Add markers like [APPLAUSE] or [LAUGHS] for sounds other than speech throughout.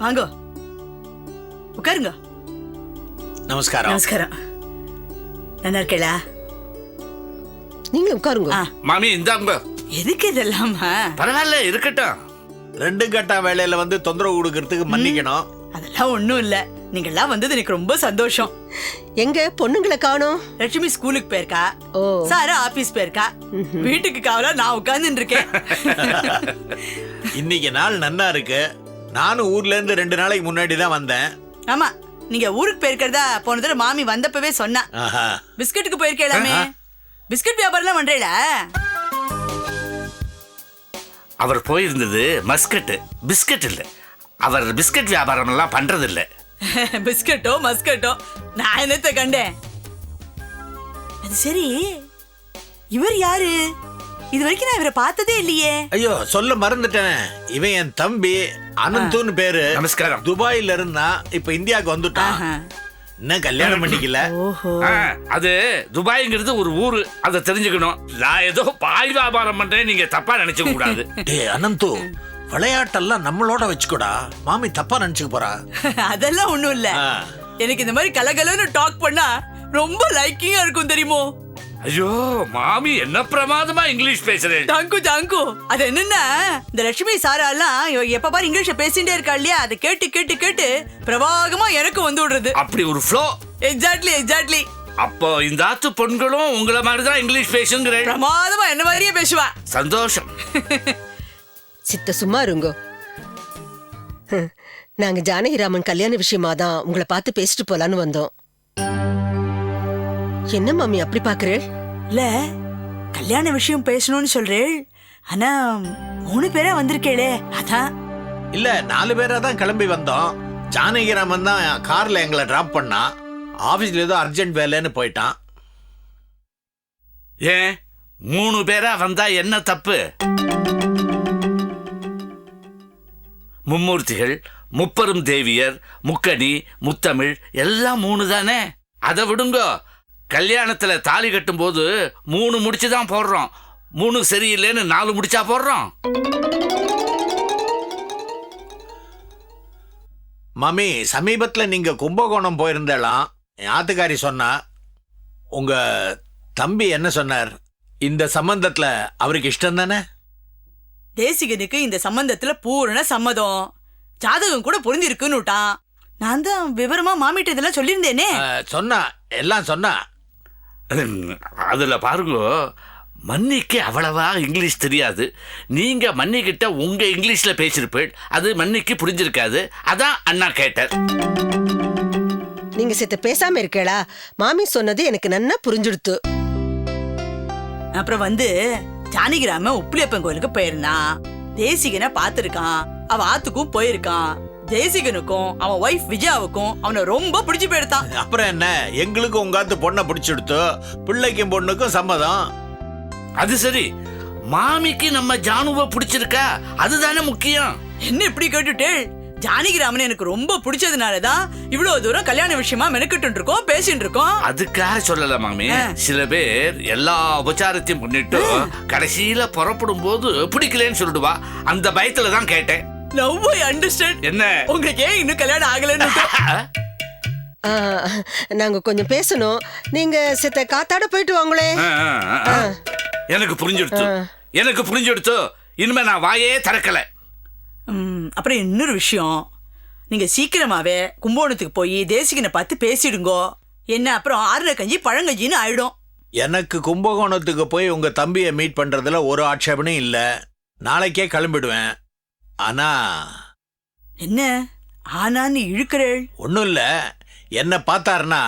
வாங்கோ. உட்காருங்க. நமஸ்காரம். நமஸ்காரம். நல்லா இருக்கேளா? நீங்க உட்காருங்க. மாமி இந்தாங்க எதுக்கு இதெல்லாமா? பரவாயில்ல இருக்கட்டும். ரெண்டு கட்டா வேலையில வந்து தொந்தரவு கொடுக்கறதுக்கு மன்னிக்கணும். அதெல்லாம் ஒண்ணும் இல்ல. நீங்கெல்லாம் வந்தது எனக்கு ரொம்ப சந்தோஷம். எங்க? பொண்ணுங்களை காணோம். லட்சுமி ஸ்கூலுக்கு போயிருக்கா. ஓ. சாரா ஆபீஸ் போயிருக்கா. வீட்டுக்கு காவலா நான் உட்கார்ந்துட்டு இருக்கேன். [LAUGHS] இன்னைக்கு நாள் நன்னா இருக்கு. நானும் ஊர்ல இருந்து ரெண்டு நாளைக்கு முன்னாடி தான் வந்தேன். ஆமா நீங்க ஊருக்கு போயிருக்கிறதா போன தடவை மாமி வந்தப்பவே சொன்னா. ஆஹா. பிஸ்கட்டுக்கு போயிருக்கேளாமே? பிஸ்கட் வியாபாரம் பண்றேடா அவர் போயிருந்தது மஸ்கட் பிஸ்கட் இல்ல. அவர் பிஸ்கட் வியாபாரம் எல்லாம் பண்றது இல்ல [LAUGHS] பிஸ்கட்டோ மஸ்கட்டோ நான் என்னத்த கண்டேன்? அது சரி. இவர் யாரு? இது வரைக்கும் நான் இவரை பார்த்ததே இல்லையே. ஐயோ சொல்ல மறந்துட்டேன். இவன் என் தம்பி அனந்துன்னு பேரு. நமஸ்காரம். துபாயில இருந்தா இப்ப இந்தியாவுக்கு வந்துட்டான். இன்னும் கல்யாணம் பண்ணிக்கல? ஆ, அது துபாய்ங்கிறது ஒரு ஊரு. அதை தெரிஞ்சுக்கணும். நான் ஏதோ பாய் வியாபாரம் பண்றேன் நீங்க தப்பா நினைச்சுக்க கூடாது. [LAUGHS] டேய் அனந்து விளையாட்டெல்லாம் நம்மளோட வச்சுக்கோடா. மாமி தப்பா நினைச்சுக்க போறா. அதெல்லாம் ஒண்ணும் இல்ல. ஆ. எனக்கு இந்த மாதிரி கலகலன்னு டாக் பண்ணா ரொம்ப லைக்கிங்கா இருக்கும் தெரியுமோ? ஐயோ மாமி என்ன பிரமாதமா இங்கிலீஷ் பேசுறேன் தாங்கு தாங்கு அது என்னன்னா? இந்த லட்சுமி சாரா எல்லாம் இவ எப்ப பாரு இங்கிலீஷ பேசிட்டே இருக்கா இல்லையா? அதை கேட்டு கேட்டு கேட்டு பிரவாகமா எனக்கு வந்து விடுறது. அப்படி ஒரு ஃப்ளோ எக்ஸாக்ட்லி எக்ஸாக்ட்லி அப்போ இந்த ஆத்து பொண்களும் உங்களை மாதிரி தான் இங்கிலீஷ் பேசுங்கிறேன். பிரமாதமா என்ன மாதிரியே பேசுவா? சந்தோஷம். [LAUGHS] சித்த சும்மா இருங்கோ. [LAUGHS] நாங்க ஜானகிராமன் கல்யாண விஷயமா தான் உங்களை பார்த்து பேசிட்டு போலான்னு வந்தோம். என்ன மாமி அப்படி பாக்குறேள் இல்ல கல்யாண விஷயம் பேசணும்னு சொல்றேள். ஆனா மூணு பேரா வந்திருக்கேளே அதான். இல்ல நாலு பேரா தான் கிளம்பி வந்தோம். ஜானகிராமன் தான் கார்ல எங்களை டிராப் பண்ணா. ஆபீஸ்ல ஏதோ அர்ஜென்ட் வேலைன்னு போயிட்டான். ஏன்? மூணு பேரா வந்தா என்ன தப்பு? மும்மூர்த்திகள் முப்பெரும் தேவியர் முக்கணி முத்தமிழ் எல்லாம் மூணு தானே? அதை விடுங்கோ. கல்யாணத்துல தாலி கட்டும்போது மூணு முடிச்சு தான் போடுறோம். மூணு சரியில்லைன்னு நாலு முடிச்சா போடுறோம். மாமி சமீபத்துல நீங்க கும்பகோணம் போயிருந்தலாம் என் ஆத்துக்காரி சொன்னா உங்க தம்பி என்ன சொன்னார்? இந்த சம்பந்தத்துல அவருக்கு இஷ்டம் தானே? தேசிகனுக்கு இந்த சம்பந்தத்துல பூரண சம்மதம். ஜாதகம் கூட புரிஞ்சிருக்குன்னுட்டான். நான் தான் விவரமா மாமிட்ட இதெல்லாம் சொல்லியிருந்தேனே. சொன்னா எல்லாம் சொன்னா அதுல பாருங்க மன்னிக்கு அவ்வளவா இங்கிலீஷ் தெரியாது. நீங்க மன்னிக்கிட்ட உங்க இங்கிலீஷ்ல பேசியிருப்பீள் அது மன்னிக்கு புரிஞ்சிருக்காது. அதான் அண்ணா கேட்டார். நீங்க சித்த பேசாம இருக்கேளா? மாமி சொன்னது எனக்கு நன்னா புரிஞ்சுடுத்து. அப்புறம் வந்து ஜானகிராம உப்புலியப்பன் கோயிலுக்கு போயிருந்தான். தேசிகனை பார்த்திருக்கான். அவ ஆத்துக்கும் போயிருக்கான். தேசிகனுக்கும் அவன் ஒய்ஃப் விஜயாவுக்கும் அவனை ரொம்ப பிடிச்சு போயிருத்தான் அப்புறம் என்ன? எங்களுக்கும் உங்காத்து பொண்ணை பிடிச்சிடுத்து பிள்ளைக்கும் பொண்ணுக்கும் சம்மதம்? அது சரி. மாமிக்கு நம்ம ஜானுவை பிடிச்சிருக்கா அதுதானே முக்கியம். என்ன இப்படி கேட்டுட்டேள்? ஜானகிராமன் எனக்கு ரொம்ப பிடிச்சதுனாலதான் இவ்வளவு தூரம் கல்யாண விஷயமா மெனக்கிட்டு இருக்கோம் பேசிட்டு இருக்கோம் அதுக்காக சொல்லல மாமி. சில பேர் எல்லா உபச்சாரத்தையும் பண்ணிட்டு கடைசியில புறப்படும் போது பிடிக்கலன்னு சொல்லிடுவா. அந்த பயத்துல தான் கேட்டேன். லவ் ஐ அண்டர்ஸ்டாண்ட் என்ன? உங்களுக்கு ஏன் இன்னும் கல்யாணம் ஆகலன்னு [LAUGHS] ஆ, நாங்க கொஞ்சம் பேசணும். நீங்க சித்த காத்தாட போயிட்டு வாங்களே. ஆ, ஆ, ஆ. எனக்கு புரிஞ்சுடுத்து எனக்கு புரிஞ்சுடுத்து இனிமே நான் வாயே திறக்கல. ம், அப்புறம் இன்னொரு விஷயம். நீங்க சீக்கிரமாவே கும்போணத்துக்கு போய் தேசிகனை பார்த்து பேசிடுங்கோ. என்ன அப்புறம் ஆறுல கஞ்சி பழங்கஞ்சின்னு ஆயிடும். எனக்கு கும்பகோணத்துக்கு போய் உங்க தம்பியை மீட் பண்றதுல ஒரு ஆட்சேபனையும் இல்ல. நாளைக்கே கிளம்பிடுவேன். ஆனா என்ன? ஆனான்னு இழுக்கிறேள். ஒன்றும் இல்ல என்ன பார்த்தாருன்னா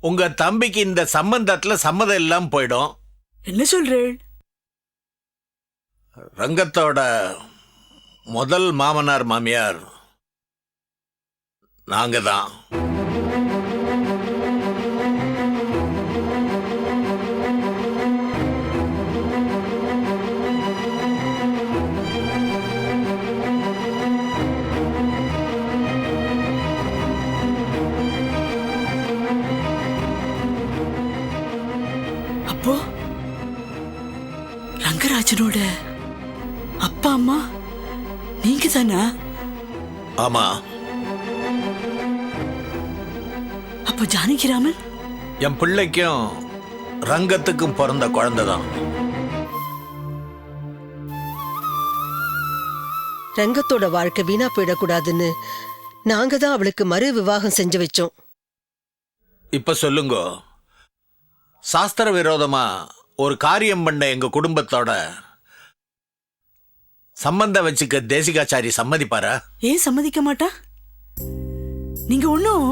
உங்க தம்பிக்கு இந்த சம்பந்தத்துல சம்மதம் இல்லாம போயிடும். என்ன சொல்றேள்? ரங்கத்தோட முதல் மாமனார் மாமியார் நாங்க தான் அர்ஜுனோட அப்பா அம்மா? நீங்க தானா ஆமா. அப்போ ஜானகிராமன் என் பிள்ளைக்கும் ரங்கத்துக்கும் பிறந்த குழந்தைதான். ரங்கத்தோட வாழ்க்கை வீணா போயிடக்கூடாதுன்னு நாங்க தான் அவளுக்கு மறு விவாகம் செஞ்சு வச்சோம். இப்ப சொல்லுங்க. சாஸ்திர விரோதமா ஒரு காரியம் பண்ண எங்க குடும்பத்தோட சம்பந்தம் வச்சுக்க தேசிகாச்சாரி சம்மதிப்பாரா? ஏன் சம்மதிக்க மாட்டா? நீங்க ஒன்னும்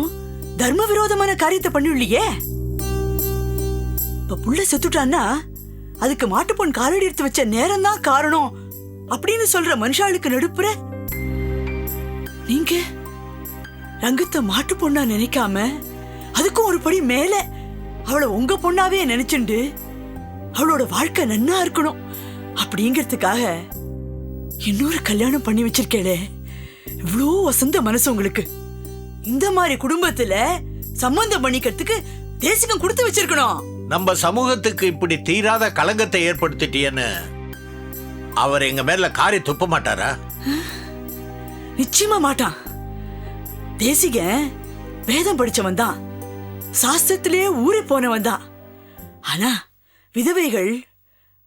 தர்ம விரோதமான காரியத்தை பண்ணிடலையே? இப்ப புள்ள செத்துட்டான்னா அதுக்கு மாட்டுப்பொன் காலடி எடுத்து வச்ச நேரம் தான் காரணம் அப்படின்னு சொல்ற மனுஷாளுக்கு நடுப்புற? நீங்க ரங்கத்தை மாட்டு பொண்ணா நினைக்காம அதுக்கும் ஒரு படி மேல அவளை உங்க பொண்ணாவே நினைச்சுண்டு அவளோட வாழ்க்கை நன்னா இருக்கணும். அப்படிங்கறதுக்காக இன்னொரு கல்யாணம் பண்ணி வச்சிருக்கேளே. இவ்வளோ வசந்த மனசு உங்களுக்கு. இந்த மாதிரி குடும்பத்துல சம்பந்தம் பண்ணிக்கிறதுக்கு தேசிகம் கொடுத்து வச்சிருக்கணும். நம்ம சமூகத்துக்கு இப்படி தீராத களங்கத்தை ஏற்படுத்திட்டியன்னு அவர் எங்க மேல காரி துப்ப மாட்டாரா? நிச்சயமா மாட்டான். தேசிகன் வேதம் படிச்சவன் தான் சாஸ்திரத்திலே ஊறி போனவன் தான் ஆனா விதவைகள்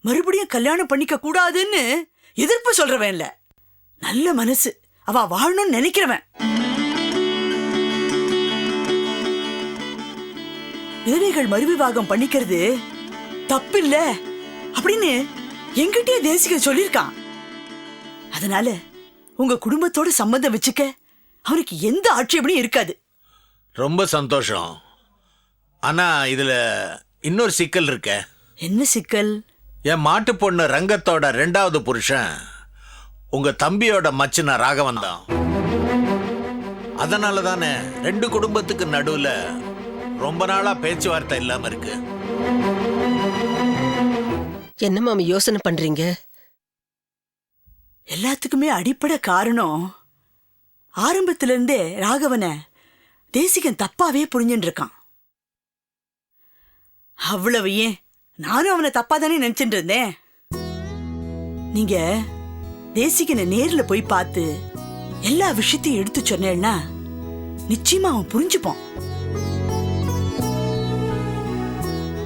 மறுபடியும் கல்யாணம் பண்ணிக்க கூடாதுன்னு எதிர்ப்பு சொல்றவன் இல்ல நல்ல மனசு. அவ வாழணும்னு நினைக்கிறவன். விதவைகள் மறுவிவாகம் பண்ணிக்கிறது தப்பில்ல அப்படின்னு எங்கிட்டயே தேசிக சொல்லியிருக்கான். அதனால உங்க குடும்பத்தோட சம்பந்தம் வச்சுக்க அவனுக்கு எந்த ஆட்சேபனையும் இருக்காது. ரொம்ப சந்தோஷம். ஆனா இதுல இன்னொரு சிக்கல் இருக்க. என்ன சிக்கல்? என் மாட்டு பொண்ணு ரங்கத்தோட ரெண்டாவது புருஷன். உங்க தம்பியோட மச்சின ராகவன் தான். அதனால தானே ரெண்டு குடும்பத்துக்கு நடுவுல ரொம்ப நாளா பேச்சுவார்த்தை இல்லாம இருக்கு. என்ன மாமி யோசனை பண்றீங்க? எல்லாத்துக்குமே அடிப்படை காரணம். ஆரம்பத்துல இருந்தே ராகவனை தேசிகன் தப்பாவே புரிஞ்சுட்டு இருக்கான் அவ்வளவு ஏன்? நானும் அவனை தப்பா தானே நினைச்சிட்டு இருந்தேன். நீங்க தேசிகனை நேர்ல போய் பார்த்து எல்லா விஷயத்தையும் எடுத்து சொன்னேன்னா நிச்சயமா அவன் புரிஞ்சுப்பான்.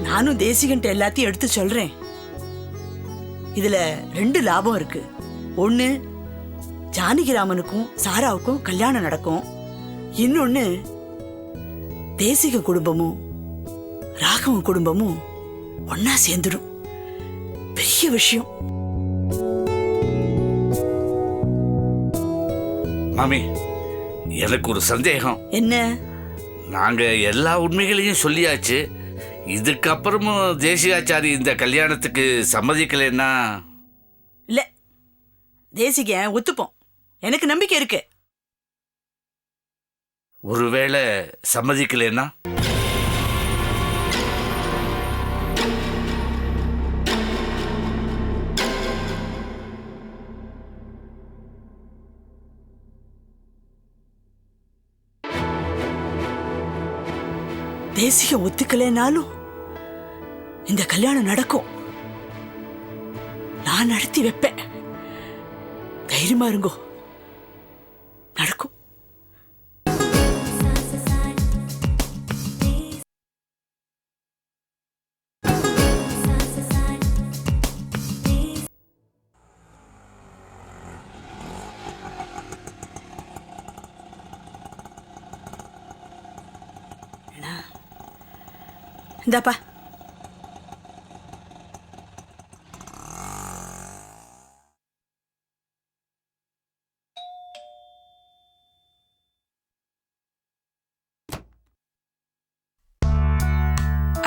நானும் தேசிகன்ட்ட எல்லாத்தையும் எடுத்து சொல்றேன். இதுல ரெண்டு லாபம் இருக்கு. ஒன்னு ஜானகிராமனுக்கும் சாராவுக்கும் கல்யாணம் நடக்கும். இன்னொன்னு தேசிக குடும்பமும் ராகவன் குடும்பமும் ஒன்னா சேர்ந்துடும். பெரிய விஷயம். மாமி எனக்கு ஒரு சந்தேகம். என்ன? நாங்க எல்லா உண்மைகளையும் சொல்லியாச்சு. இதுக்கப்புறமும் தேசிகாச்சாரி இந்த கல்யாணத்துக்கு சம்மதிக்கலைன்னா? இல்ல. தேசிக ஒத்துப்போம். எனக்கு நம்பிக்கை இருக்கு. ஒருவேளை சம்மதிக்கலைன்னா? தேசிக ஒத்துக்கலைனாலும் இந்த கல்யாணம் நடக்கும். நான் நடத்தி வைப்பேன். தைரியமா இருங்கோ. நடக்கும். இந்தாப்பா.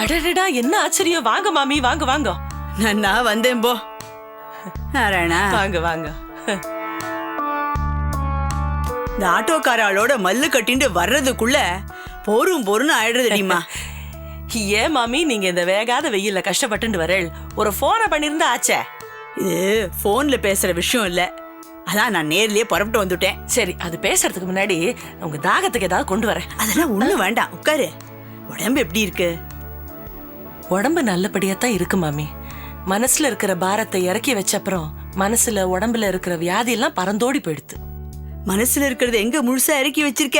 அடடடா என்ன ஆச்சரியம். வாங்க மாமி வாங்க வாங்க. நான் நான் வந்தேன் போ. நாராயணா. வாங்க வாங்க. இந்த ஆட்டோக்காராளோட மல்லு கட்டிட்டு வர்றதுக்குள்ள போரும் போருன்னு ஆயிடுறதுடிமா ஏன் மாமி நீங்க இந்த வேகாத வெயில்ல கஷ்டப்பட்டு வரேள். ஒரு போனை பண்ணிருந்தா ஆச்சே. இது போன்ல பேசுற விஷயம் இல்ல. அதான் நான் நேர்லயே புறப்பட்டு வந்துட்டேன். சரி அது பேசுறதுக்கு முன்னாடி உங்க தாகத்துக்கு ஏதாவது கொண்டு வரேன். அதெல்லாம் ஒண்ணும் வேண்டாம். உட்காரு. உடம்பு எப்படி இருக்கு? உடம்பு நல்லபடியா தான் இருக்கு மாமி. மனசுல இருக்கிற பாரத்தை இறக்கி வச்ச அப்புறம் மனசுல உடம்புல இருக்கிற வியாதி எல்லாம் பறந்தோடி போயிடுது மனசுல இருக்கிறது எங்க முழுசா இறக்கி வச்சிருக்க?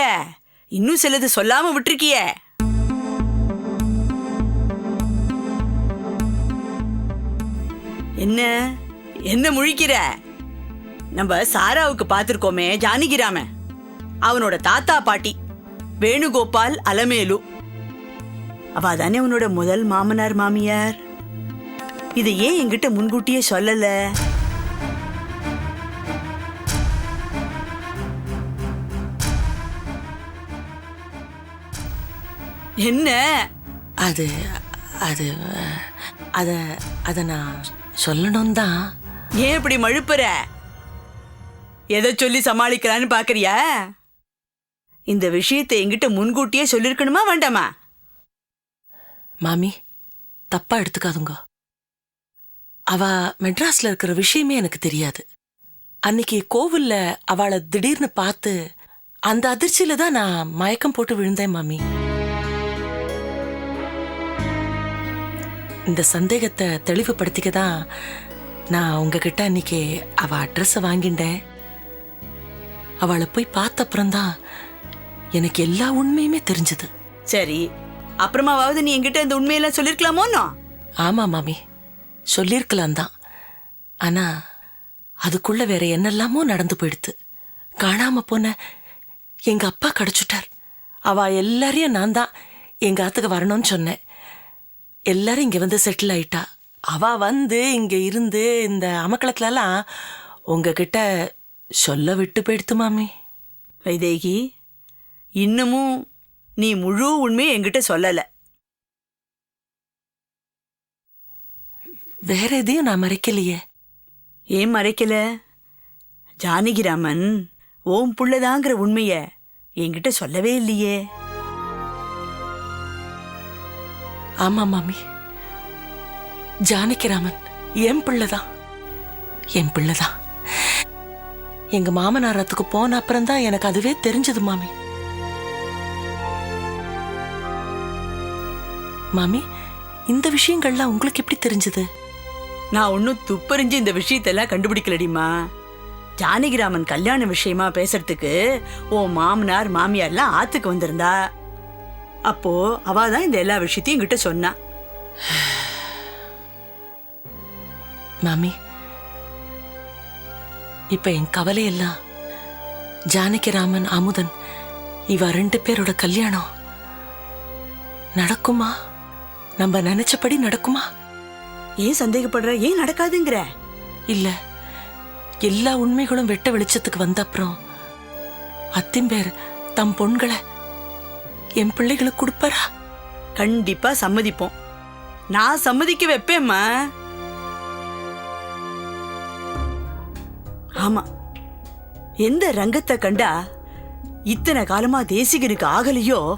இன்னும் சிலது சொல்லாம விட்டுருக்கியே. என்ன? என்ன முழிக்கிற? நம்ம சாராவுக்கு பார்த்துருக்கோமே ஜானகிராம. அவனோட தாத்தா பாட்டி வேணுகோபால் அலமேலு. அவ தானே உன்னோட முதல் மாமனார் மாமியார். இதை ஏன் என்கிட்ட முன்கூட்டியே சொல்லல? என்ன? அது அது அத அதை நான் சொல்லணும் தான் ஏன் இப்படி மழுப்புற? எதை சொல்லி சமாளிக்கலான்னு பாக்குறியா? இந்த விஷயத்தை என்கிட்ட முன்கூட்டியே சொல்லிருக்கணுமா வேண்டாமா? மாமி தப்பா எடுத்துக்காதுங்க. அவ மெட்ராஸ்ல இருக்கிற விஷயமே எனக்கு தெரியாது. அன்னைக்கு கோவில்ல அவளை திடீர்னு பார்த்து அந்த அதிர்ச்சியில தான் நான் மயக்கம் போட்டு விழுந்தேன் மாமி. இந்த சந்தேகத்தை தெளிவுபடுத்திக்க தான் நான் உங்ககிட்ட அன்னைக்கு அவ அட்ரஸ் வாங்கிட்டேன். அவளை போய் பார்த்த அப்புறம்தான் எனக்கு எல்லா உண்மையுமே தெரிஞ்சது. சரி அப்புறமாவது நீ என்கிட்ட இந்த உண்மையெல்லாம் சொல்லிருக்கலாமோன்னோ ஆமா மாமி. சொல்லியிருக்கலாம் தான். ஆனா அதுக்குள்ள வேற என்னெல்லாமோ நடந்து போயிடுத்து. காணாம போன எங்க அப்பா கிடைச்சுட்டார். அவ எல்லாரையும் நான் தான் எங்க ஆத்துக்கு வரணும்னு சொன்னேன். எல்லாரும் இங்க வந்து செட்டில் ஆயிட்டா. அவ வந்து இங்க இருந்து இந்த அமக்களத்துல எல்லாம் உங்ககிட்ட சொல்ல விட்டு போயிடுத்து மாமி. வைதேகி இன்னமும் நீ முழு உண்மையை என்கிட்ட சொல்லல. வேற எதையும் நான் மறைக்கலையே. ஏன் மறைக்கல? ஜானகிராமன் ஓம் புள்ளதாங்கிற உண்மைய என்கிட்ட சொல்லவே இல்லையே. ஆமா மாமி. ஜானகிராமன் என் பிள்ளைதான். என் பிள்ளைதான். எங்க மாமனாரத்துக்கு போன அப்புறம் தான் எனக்கு அதுவே தெரிஞ்சது மாமி. மாமி இந்த விஷயங்கள்லாம் உங்களுக்கு எப்படி தெரிஞ்சது? நான் ஒன்றும் துப்பறிஞ்சு இந்த விஷயத்தெல்லாம் கண்டுபிடிக்கலடிமா ஜானகிராமன் கல்யாண விஷயமா பேசுறதுக்கு உன் மாமனார் மாமியார்லாம் ஆத்துக்கு வந்திருந்தா அப்போ அவ தான் இந்த எல்லா விஷயத்தையும் என்கிட்ட சொன்னா. மாமி இப்ப என் கவலையெல்லாம் ஜானகிராமன் அமுதன் இவ ரெண்டு பேரோட கல்யாணம் நடக்குமா? நம்ம நினைச்சபடி நடக்குமா? ஏன் சந்தேகப்படுற? ஏன் நடக்காதுங்கிற? இல்ல எல்லா உண்மைகளும் வெட்ட வெளிச்சத்துக்கு வந்த அப்புறம் அத்திம்பேர் தம் பொண்களை என் பிள்ளைகளுக்கு கொடுப்பாரா? கண்டிப்பா சம்மதிப்போம். நான் சம்மதிக்க வைப்பேம்மா. ஆமா. எந்த ரங்கத்தை கண்டா இத்தனை காலமா தேசிகனுக்கு ஆகலையோ?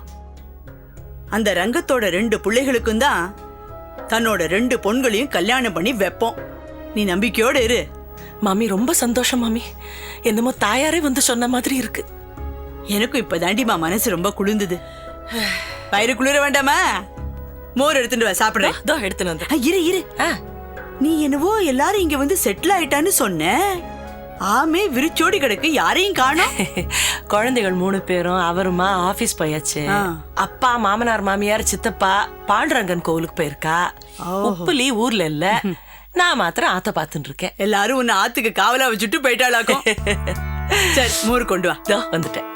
அந்த ரங்கத்தோட ரெண்டு பிள்ளைகளுக்கும் தான் தன்னோட ரெண்டு பொண்களையும் கல்யாணம் பண்ணி வைப்போம். நீ நம்பிக்கையோட இரு. மாமி ரொம்ப சந்தோஷம் மாமி. என்னமோ தாயாரே வந்து சொன்ன மாதிரி இருக்கு. எனக்கும் இப்பதாண்டிமா மனசு ரொம்ப குளிர்ந்தது. வயிறு குளிர வேண்டாமா? மோர் எடுத்துட்டு வா சாப்பிடுறேன் இதோ எடுத்துன்னு வந்து இரு இரு. நீ என்னவோ எல்லாரும் இங்க வந்து செட்டில் ஆயிட்டான்னு சொன்ன. ஆமே விரிச்சோடி கிடக்கு யாரையும் காணோம்? [LAUGHS] குழந்தைகள் மூணு பேரும் அவருமா ஆபீஸ் போயாச்சு. அப்பா மாமனார் மாமியார் சித்தப்பா பாண்டுரங்கன் கோவிலுக்கு போயிருக்கா. உப்புலி ஊர்ல இல்ல. நான் மாத்திரம் ஆத்த பாத்துட்டு இருக்கேன். எல்லாரும் உன்னை ஆத்துக்கு காவலா வச்சுட்டு போயிட்டாளாக்கும். [LAUGHS] சரி மோர் கொண்டு வா. வந்துட்டேன்.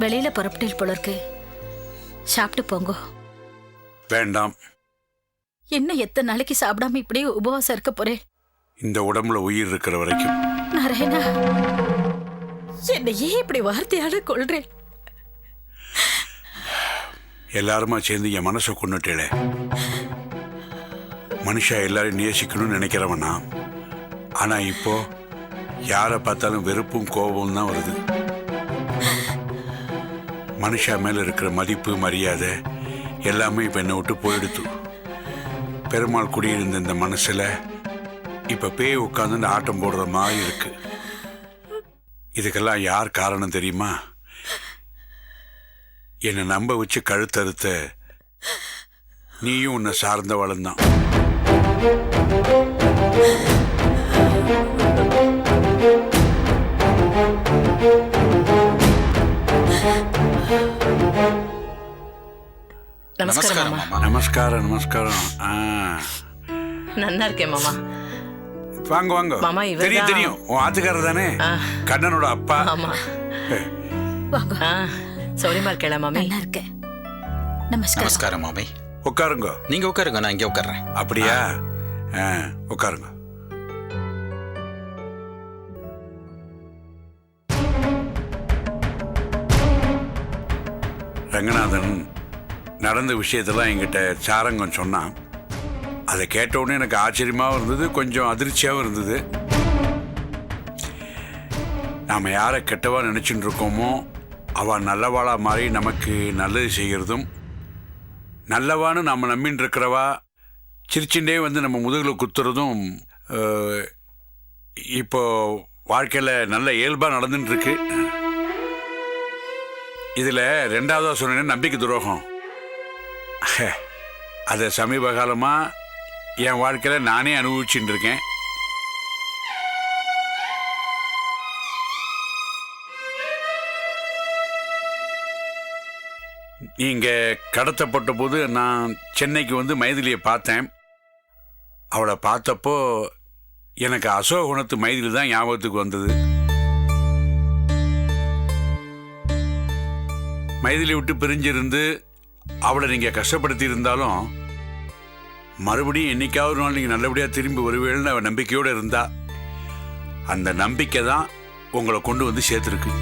வெளியில புறப்பட்டு போல இருக்கு. சாப்பிட்டு போங்க. வேண்டாம். என்ன எத்தனை நாளைக்கு சாப்பிடாம இப்படியே உபவாசம் இருக்க போறேன் இந்த உடம்புல உயிர் இருக்கிற வரைக்கும். நாராயணா என்ன ஏன் இப்படி வார்த்தையால கொள்றேன் எல்லாருமா சேர்ந்து என் மனசை கொண்டுட்டேளே மனுஷா எல்லாரையும் நேசிக்கணும்னு நினைக்கிறவனா. ஆனா இப்போ யாரை பார்த்தாலும் வெறுப்பும் கோபமும் தான் வருது. மனுஷா மேலே இருக்கிற மதிப்பு மரியாதை எல்லாமே இப்போ என்னை விட்டு போயிடுத்து. பெருமாள் குடியிருந்த இந்த மனசில் இப்போ பேய் உட்காந்து ஆட்டம் போடுற மாதிரி இருக்கு. இதுக்கெல்லாம் யார் காரணம் தெரியுமா? என்னை நம்ப வச்சு கழுத்தறுத்த நீயும் உன்னை சார்ந்தவளும் தான். நமஸ்காரம் மாமா. நமஸ்காரம் நமஸ்காரம். ஆ. நன்னா இருக்கேன் மாமா. வாங்க வாங்க. மாமா, இவர்தான். தெரியும் தெரியும். உன் ஆத்துக்காரர் தானே? ஆ. கண்ணனோட அப்பா. ஆமா. வாங்க. ஆ. சௌரியமா இருக்கேளா மாமி. நல்லா இருக்கேன் நமஸ்காரம். நமஸ்காரம் மாமி. உட்காருங்க. நீங்க உட்காருங்க நான் இங்கே உட்கார்றேன். அப்படியா? ஆ, உட்காருங்க. ரங்கநாதன் நடந்த விஷயத்தெல்லாம் என்கிட்ட சாரங்கம் சொன்னான். அதை கேட்டவுடனே எனக்கு ஆச்சரியமாகவும் இருந்தது கொஞ்சம் அதிர்ச்சியாகவும் இருந்தது. நாம் யாரை கெட்டவா நினச்சிட்டு இருக்கோமோ அவள் நல்லவாளாக மாறி நமக்கு நல்லது செய்கிறதும் நல்லவான்னு நம்ம நம்பின்னு இருக்கிறவா சிரிச்சுட்டே வந்து நம்ம முதுகில் குத்துறதும் இப்போ வாழ்க்கையில் நல்ல இயல்பாக நடந்துட்டுருக்கு இதில் ரெண்டாவதாக சொன்னேன்னா நம்பிக்கை துரோகம். அதை சமீப காலமாக என் வாழ்க்கையில் நானே அனுபவிச்சுட்டு இருக்கேன் நீங்கள் கடத்தப்பட்ட போது நான் சென்னைக்கு வந்து மைதிலியை பார்த்தேன். அவளை பார்த்தப்போ எனக்கு அசோகுணத்து மைதிலி தான் ஞாபகத்துக்கு வந்தது. மைதிலி விட்டு பிரிஞ்சிருந்து அவளை நீங்க கஷ்டப்படுத்தி இருந்தாலும் மறுபடியும் என்னைக்காவது நாள் நீங்க நல்லபடியா திரும்பி வருவீள்னு அவ நம்பிக்கையோட இருந்தா அந்த நம்பிக்கை தான் உங்களை கொண்டு வந்து சேர்த்துருக்கு.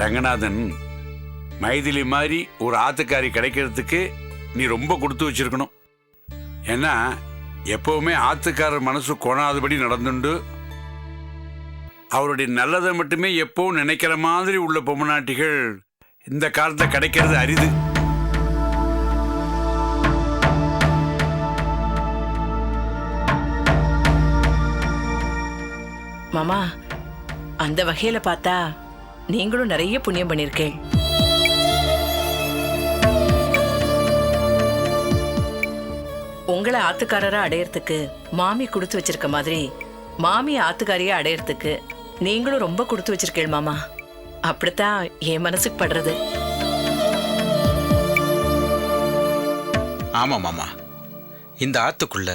ரங்கநாதன் மைதிலி மாதிரி ஒரு ஆத்துக்காரி கிடைக்கிறதுக்கு நீ ரொம்ப கொடுத்து வச்சிருக்கணும். ஏன்னா எப்பவுமே ஆத்துக்காரர் மனசு கோணாதபடி நடந்துண்டு அவருடைய நல்லதை மட்டுமே எப்பவும் நினைக்கிற மாதிரி உள்ள பொம்மநாட்டிகள் இந்த காலத்தில் கிடைக்கிறது அரிது. மாமா அந்த வகையில பார்த்தா நீங்களும் நிறைய புண்ணியம் பண்ணிருக்கேன் உங்களை ஆத்துக்காரரா அடையறதுக்கு மாமி கொடுத்து வச்சிருக்க மாதிரி மாமி ஆத்துக்காரியா அடையறதுக்கு நீங்களும் ரொம்ப கொடுத்து வச்சிருக்கேள் மாமா. அப்படித்தான் என் மனசுக்கு படுறது. ஆமா மாமா. இந்த ஆத்துக்குள்ள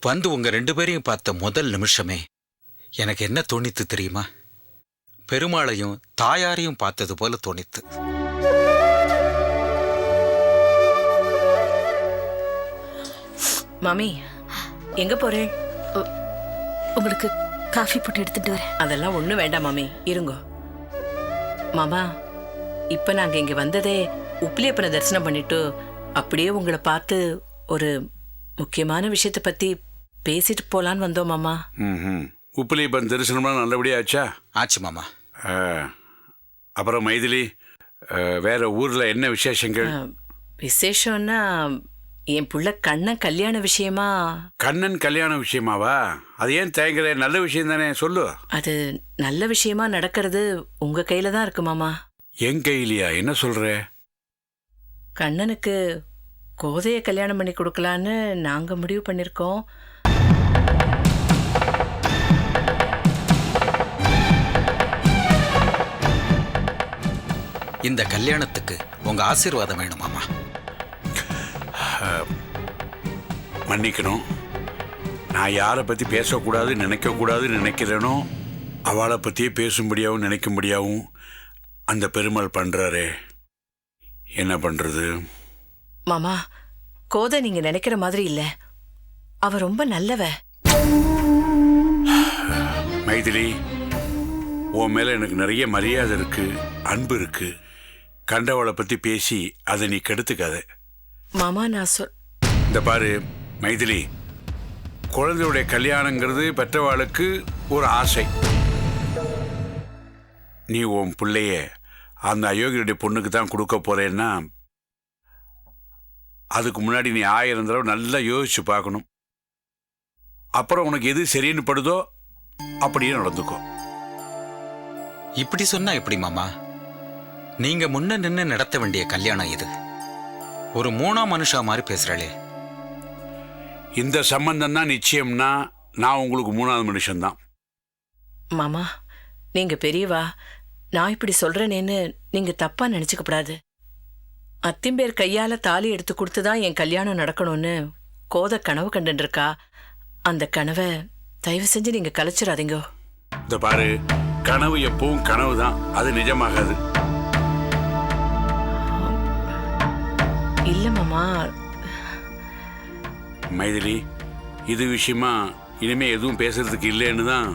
வந்து உங்க ரெண்டு பேரையும் பார்த்த முதல் நிமிஷமே எனக்கு என்ன தோணித்து தெரியுமா? பெருமாளையும் தாயாரையும் பார்த்தது போல தோணித்து. மாமி எங்க போறேன் உங்களுக்கு காஃபி போட்டு எடுத்துட்டு வரேன். அதெல்லாம் ஒண்ணும் வேண்டாம் மாமி. இருங்கோ. மாமா இப்ப நாங்க இங்க வந்ததே உப்பிலியப்பனை தரிசனம் பண்ணிட்டு அப்படியே உங்களை பார்த்து ஒரு முக்கியமான விஷயத்தை பத்தி பேசிட்டு போலான்னு வந்தோம் மாமா. ம் உப்புலிப்பன் தரிசனம்லாம் நல்லபடியா ஆச்சா? ஆச்சு மாமா. அப்புறம் மைதிலி வேற ஊர்ல என்ன விசேஷங்கள்? விசேஷம்னா என் புள்ள கண்ணன் கல்யாண விஷயமா? கண்ணன் கல்யாண விஷயமாவா? அது ஏன் தேங்குற நல்ல விஷயம் தானே சொல்லு. அது நல்ல விஷயமா நடக்கிறது உங்க கையில தான் இருக்கு மாமா. என் கையிலையா? என்ன சொல்ற? கண்ணனுக்கு கோதைய கல்யாணம் பண்ணி கொடுக்கலான்னு நாங்க முடிவு பண்ணிருக்கோம். இந்த கல்யாணத்துக்கு உங்க ஆசீர்வாதம் வேணும் மாமா. மன்னிக்கணும். நான் யாரை பத்தி பேசக்கூடாது நினைக்கக்கூடாதுன்னு நினைக்கிறேனோ அவளை பத்தியே பேசும்படியாகவும் நினைக்கும்படியாகவும் அந்த பெருமாள் பண்றாரே. என்ன பண்றது? மாமா கோதை நீங்க நினைக்கிற மாதிரி இல்ல. அவ ரொம்ப நல்லவ. மைதிலி உன் மேல எனக்கு நிறைய மரியாதை இருக்கு அன்பு இருக்கு. கண்டவளை பத்தி பேசி அதை நீ கெடுத்துக்காத. மாமா நான் சொல் இந்த பாரு மைதிலி. குழந்தையுடைய கல்யாணங்கிறது பெற்றவாளுக்கு ஒரு ஆசை. நீ உன் பிள்ளைய அந்த அயோக்கியருடைய பொண்ணுக்கு தான் கொடுக்க போறேன்னா அதுக்கு முன்னாடி நீ ஆயிரம் தடவை நல்லா யோசிச்சு பார்க்கணும். அப்புறம் உனக்கு எது சரின்னு படுதோ அப்படியே நடந்துக்கோ. இப்படி சொன்னா எப்படி மாமா? நீங்க முன்ன நின்னு நடத்த வேண்டிய கல்யாணம் இது. ஒரு மூணாம் மனுஷா மாதிரி பேசுறாளே. இந்த சம்பந்தம் தான் நிச்சயம்னா நான் உங்களுக்கு மூணாவது மனுஷன்தான். மாமா நீங்க பெரியவா நான் இப்படி சொல்றேனேன்னு நீங்க தப்பா நினைச்சுக்க கூடாது. அத்திம்பேர் கையால தாலி எடுத்து கொடுத்துதான் என் கல்யாணம் நடக்கணும்னு கோத கனவு கண்டுட்டு இருக்கா அந்த கனவை தயவு செஞ்சு நீங்க கலைச்சிடாதீங்க. இந்த பாரு கனவு எப்பவும் கனவு தான் அது நிஜமாகாது. இல்ல மாமா. மைதிலி இது விஷயமா இனிமே எதுவும் பேசுறதுக்கு இல்லைன்னு தான்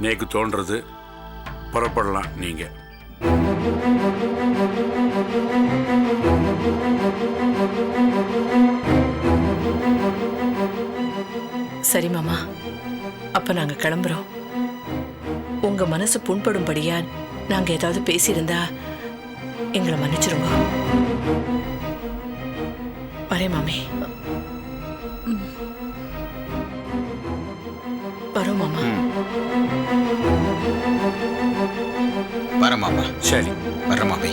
எனக்கு தோன்றது. புறப்படலாம் நீங்க. சரி மாமா அப்ப நாங்க கிளம்புறோம். உங்க மனசு புண்படும்படியா நாங்க ஏதாவது பேசியிருந்தா எங்களை மன்னிச்சிருங்க. வரேன் மாமி. வரோம் மாமா. வர மாமா. சரி. வர மாமி.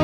ஆ